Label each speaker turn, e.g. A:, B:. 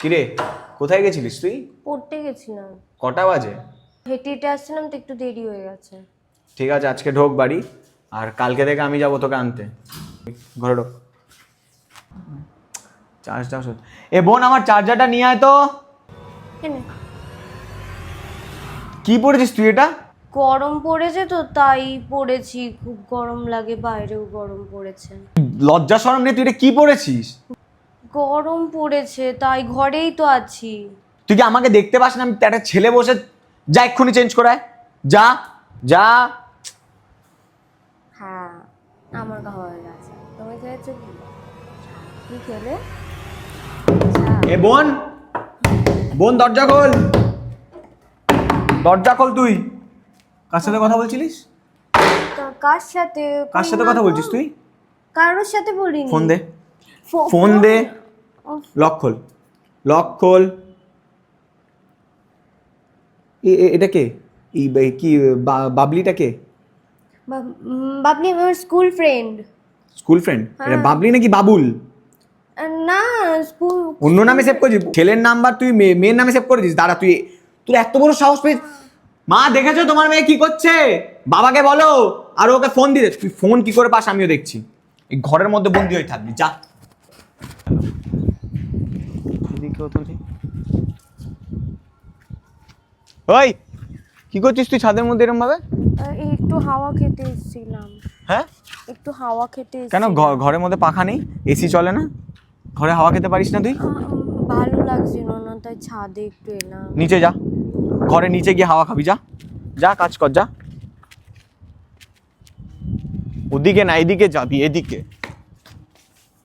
A: কিরে কোথায় গেছিলিস তুই?
B: পড়তে গেছিলাম।
A: কটা বাজে?
B: হেঁটে হেঁটে আসছিলাম তো একটু দেরি হয়ে গেছে।
A: ঠিক আছে আজকে ঢোক বাড়ি আর কালকে থেকে আমি যাব তোকে আনতে। ঘরে ঢোক। চার্জটা এ বোন আমার চার্জারটা নিয়ে আয় তো। কি পড়েছিস তুই এটা?
B: গরম পড়েছে তো তাই পড়েছি। খুব গরম লাগে বাইরেও গরম পড়েছে।
A: লজ্জা সরম নেই তুই এটা কি পড়েছিস?
B: গরম পড়েছে তাই ঘরেই তো আছি।
A: তুই কি আমাকে দেখতে পাস না? আমি একটা ছেলে বসে যা এক্ষুনি চেঞ্জ করায়। যা যা।
B: হ্যাঁ আমার খাওয়া হয়ে গেছে। তুমি খেয়েছো কি? কি খেলে?
A: এ বোন বোন দরজা খোল। দরজা খোল তুই। কার সাথে কথা বলছিলিস?
B: কার সাথে?
A: কার সাথে কথা বলছিস তুই?
B: কারোর সাথে বলিনি।
A: ফোন দে। ফোন দে। লক খোল লক খোল এটা কে? কি বাবলিটা কে?
B: বাবলি আমার স্কুল ফ্রেন্ড
A: স্কুল ফ্রেন্ড এটা বাবলি নাকি বাবুল?
B: না স্কুল
A: অন্য নামে সেভ করেছিস ছেলের নাম্বার তুই মেয়ের নামে সেভ করেছিস। দাঁড়া তুই তুই এত বড় সাহস পেয়ে মা দেখেছ তোমার মেয়ে কি করছে? বাবাকে বলো আর ওকে ফোন দিতে। তুই ফোন কি করে পাস? আমিও দেখছি। এই ঘরের মধ্যে বন্দি হয়ে থাকবি। যা। এদিকেও তো নেই। ওই কি করছিস তুই ছাদের মধ্যে এরকম ভাবে?
B: একটু হাওয়া খেতে এসেছিলাম।
A: হ্যাঁ?
B: একটু হাওয়া খেতে
A: কেন। ঘরের মধ্যে পাখা নেই? এসি চলে না? ঘরে হাওয়া খেতে পারিস না তুই?
B: ভালো লাগছিল না তাই ছাদে একটু এলাম।
A: নিচে যা। ঘরে নিচে গিয়ে হাওয়া খাবি যা। যা কাজ কর যা। ওদিকে না এদিকে যাবি এদিকে।